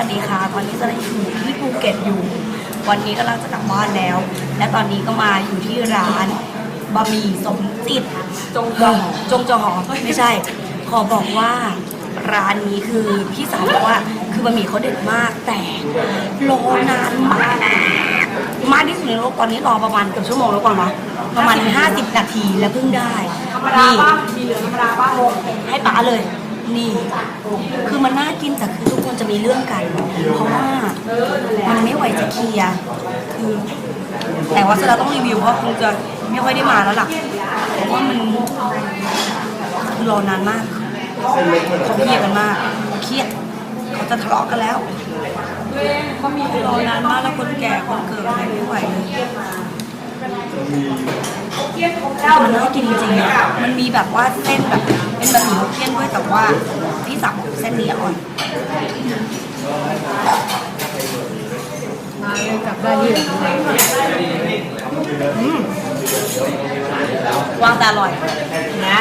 สวัสดีค่ะตอนนี้จะได้อยู่ที่ภูเก็ตอยู่ วันนี้กำลังจะกลับบ้านแล้ว และตอนนี้ก็มาอยู่ที่ร้านบะหมี่สมจิตจงจอหอจงจอหอไม่ใช่ ขอบอกว่าร้านนี้คือพี่สาวบอกว่าคือบะหมี่เขาเด็ดมากแต่รอนานมากมากที่สุดในโลกตอนนี้รอประมาณเกือบชั่วโมงแล้วก่อนวะประมาณ 50 นาทีแล้วเพิ่งได้ธรรมดานี่บ้างมีเหลืองธรรมดาบ้างให้ป๋าเลย นี่ คือมันน่ากินแต่คือทุกคนจะมีเรื่องกัน เพราะว่ามันไม่ไหวจะเคลียร์คือ แต่ว่าเราต้องรีวิวเพราะคงจะไม่ค่อยได้มาแล้วล่ะเพราะว่ามันคือรอนานมากเขาเครียดกันมากเครียดเขาจะทะเลาะกันแล้วก็มีรอนานมากแล้วคนแก่คนเกิดอะไรไม่ไหวเลยมันน่ากินจริงๆอะ มันมีแบบว่าเส้นแบบเป็นบะหมี่ฮกเกี้ยนด้วยแต่ว่าพี่สับบอกเส้นนี้อร่อยมาเลยกลับได้ที่เหลืออืมวางแต่อร่อยนะ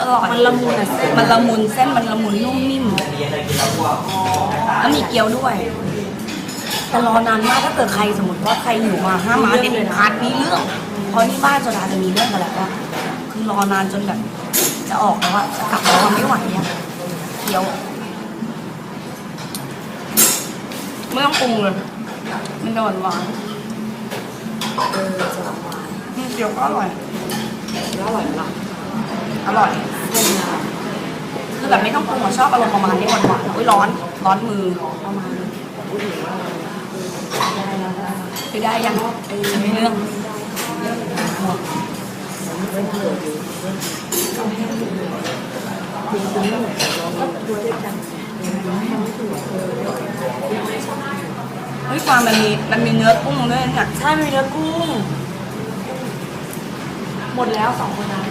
อร่อยมันละมุนอะเส้นมันละมุนเส้นมันละมุนนุ่มนิ่มแล้วมีเกี๊ยวด้วยแต่รอนานมากถ้าเกิดใครสมมติว่าใครอยู่มาห้ามมาเด็ดขาดมีเรื่องเพราะนี่บ้านโซดาจะมีเรื่องกันแล้วว่าคือ รอนานจนแบบจะออกแล้วอะจะกลับแล้วอะไม่ไหวอะเกี๊ยวไม่ต้องปรุงเลยมันจะหวานหวานๆเออจะหวานอืมเกี๊ยวก็อร่อยแล้วอร่อยหลักอร่อยเส้นนะคือแบบไม่ต้องปรุงอะชอบอารมณ์ประมาณนี้หวานหวานๆอุ้ยร้อนร้อนมือประมาณพูดถึงว่าได้แล้วได้คือได้ยังไม่เรื่องเป็นเผือกอยู่จริงจริงก็ตัวเล็กจังยังไม่ถูก เออเฮ้ยความมันมีมันมีเนื้อกุ้งด้วยเนี่ยใช่มีเนื้อกุ้ง หมดแล้วสองคนนั้น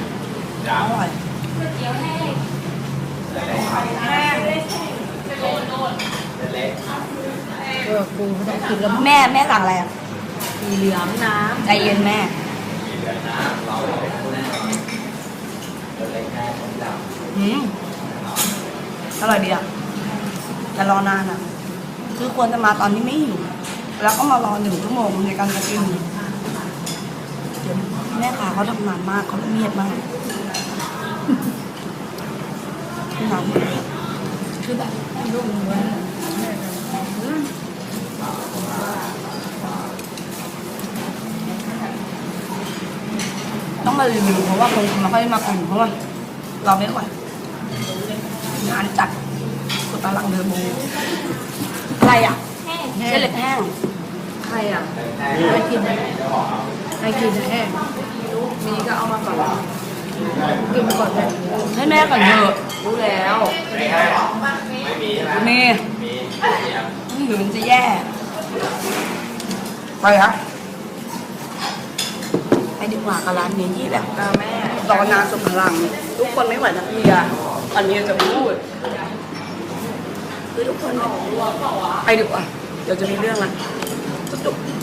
อร่อยเออกูไม่ต้องกินแล้วแม่แม่สั่งอะไรอะมีเหลืองน้ใจเย็นแม่ อืมอร่อยดีอะแต่รอนานอะ คือควรจะมาตอนที่ไม่หิวแล้วก็มารอหนึ่งชั่วโมงในการจะกินแม่ค้าเขาทำงานมากเขาละเมียดมากน้ำคือแบบำลูกเนื้ มารีวิวเพราะว่าคนไม่ค่อยมากินเพราะว่าเราไม่ไหวงานจัดสุดตาลังเทอร์โบอะไรอะเส้นเล็กแห้งใครอะใครกินใครกินแห้งมีก็เอามาก่อนกินมาก่อนเลยให้แม่ก่อนเถอะรู้แล้วเมย์หรือมันจะแย่ไปฮะไปดี กว่ากับร้านนี้ที่แบบตาแม่รอนานสุดพลัง ทุกคนไม่ไหวจะเคลียร์อันนี้จะพูดคือทุกคนแบบไปดีกว่าเดี๋ยวจะมีเรื่องละจุ๊บๆ